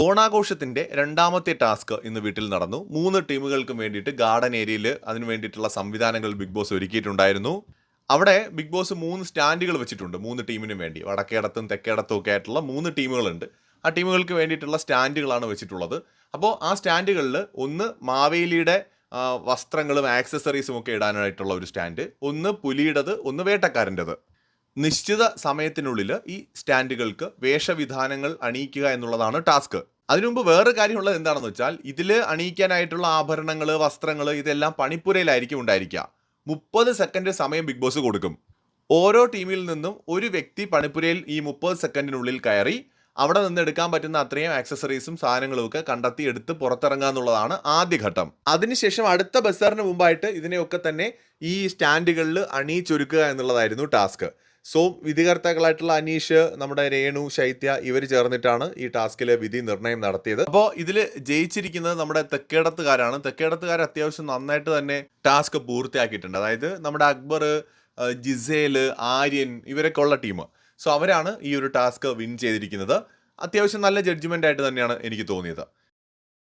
ഓണാഘോഷത്തിന്റെ രണ്ടാമത്തെ ടാസ്ക് ഇന്ന് വീട്ടിൽ നടന്നു. മൂന്ന് ടീമുകൾക്കും വേണ്ടിയിട്ട് ഗാർഡൻ ഏരിയയിൽ അതിന് വേണ്ടിയിട്ടുള്ള സംവിധാനങ്ങൾ ബിഗ് ബോസ് ഒരുക്കിയിട്ടുണ്ടായിരുന്നു. അവിടെ ബിഗ് ബോസ് മൂന്ന് സ്റ്റാൻഡുകൾ വെച്ചിട്ടുണ്ട് മൂന്ന് ടീമിനും വേണ്ടി. വടക്കേടത്തും തെക്കേടത്തും ഒക്കെ ആയിട്ടുള്ള മൂന്ന് ടീമുകളുണ്ട്. ആ ടീമുകൾക്ക് വേണ്ടിയിട്ടുള്ള സ്റ്റാൻഡുകളാണ് വെച്ചിട്ടുള്ളത്. അപ്പോൾ ആ സ്റ്റാൻഡുകളിൽ ഒന്ന് മാവേലിയുടെ വസ്ത്രങ്ങളും ആക്സസറീസും ഒക്കെ ഇടാനായിട്ടുള്ള ഒരു സ്റ്റാൻഡ് ഒന്ന് പുലിയുടേത് ഒന്ന് വേട്ടക്കാരന്റെത്. നിശ്ചിത സമയത്തിനുള്ളിൽ ഈ സ്റ്റാൻഡുകൾക്ക് വേഷവിധാനങ്ങൾ അണിയിക്കുക എന്നുള്ളതാണ് ടാസ്ക്. അതിനുമുമ്പ് വേറെ കാര്യമുള്ളത് എന്താണെന്ന് വെച്ചാൽ ഇതിൽ അണിയിക്കാനായിട്ടുള്ള ആഭരണങ്ങൾ വസ്ത്രങ്ങൾ ഇതെല്ലാം പണിപ്പുരയിലായിരിക്കും ഉണ്ടായിരിക്കുക. മുപ്പത് സെക്കൻഡ് സമയം ബിഗ് ബോസ് കൊടുക്കും. ഓരോ ടീമിൽ നിന്നും ഒരു വ്യക്തി പണിപ്പുരയിൽ ഈ മുപ്പത് സെക്കൻഡിനുള്ളിൽ കയറി അവിടെ നിന്ന് എടുക്കാൻ പറ്റുന്ന അത്രയും ആക്സസറീസും സാധനങ്ങളും ഒക്കെ കണ്ടെത്തി എടുത്ത് പുറത്തിറങ്ങുക എന്നുള്ളതാണ് ആദ്യഘട്ടം അതിനുശേഷം അടുത്ത ബസാറിന് മുമ്പായിട്ട് ഇതിനെയൊക്കെ തന്നെ ഈ സ്റ്റാൻഡുകളിൽ അണിയിച്ചൊരുക്കുക എന്നുള്ളതായിരുന്നു ടാസ്ക്. സോ വിധികർത്താക്കളായിട്ടുള്ള അനീഷ് നമ്മുടെ രേണു ശൈത്യ ഇവർ ചേർന്നിട്ടാണ് ഈ ടാസ്കിലെ വിധി നിർണയം നടത്തിയത്. അപ്പോൾ ഇതിൽ ജയിച്ചിരിക്കുന്നത് നമ്മുടെ തെക്കേടത്തുകാരാണ്. തെക്കേടത്തുകാർ അത്യാവശ്യം നന്നായിട്ട് തന്നെ ടാസ്ക് പൂർത്തിയാക്കിയിട്ടുണ്ട്. അതായത് നമ്മുടെ അക്ബർ ജിസേൽ ആര്യൻ ഇവരൊക്കെ ഉള്ള ടീം. സോ അവരാണ് ഈ ഒരു ടാസ്ക് വിൻ ചെയ്തിരിക്കുന്നത്. അത്യാവശ്യം നല്ല ജഡ്ജ്മെന്റ് ആയിട്ട് തന്നെയാണ് എനിക്ക് തോന്നിയത്.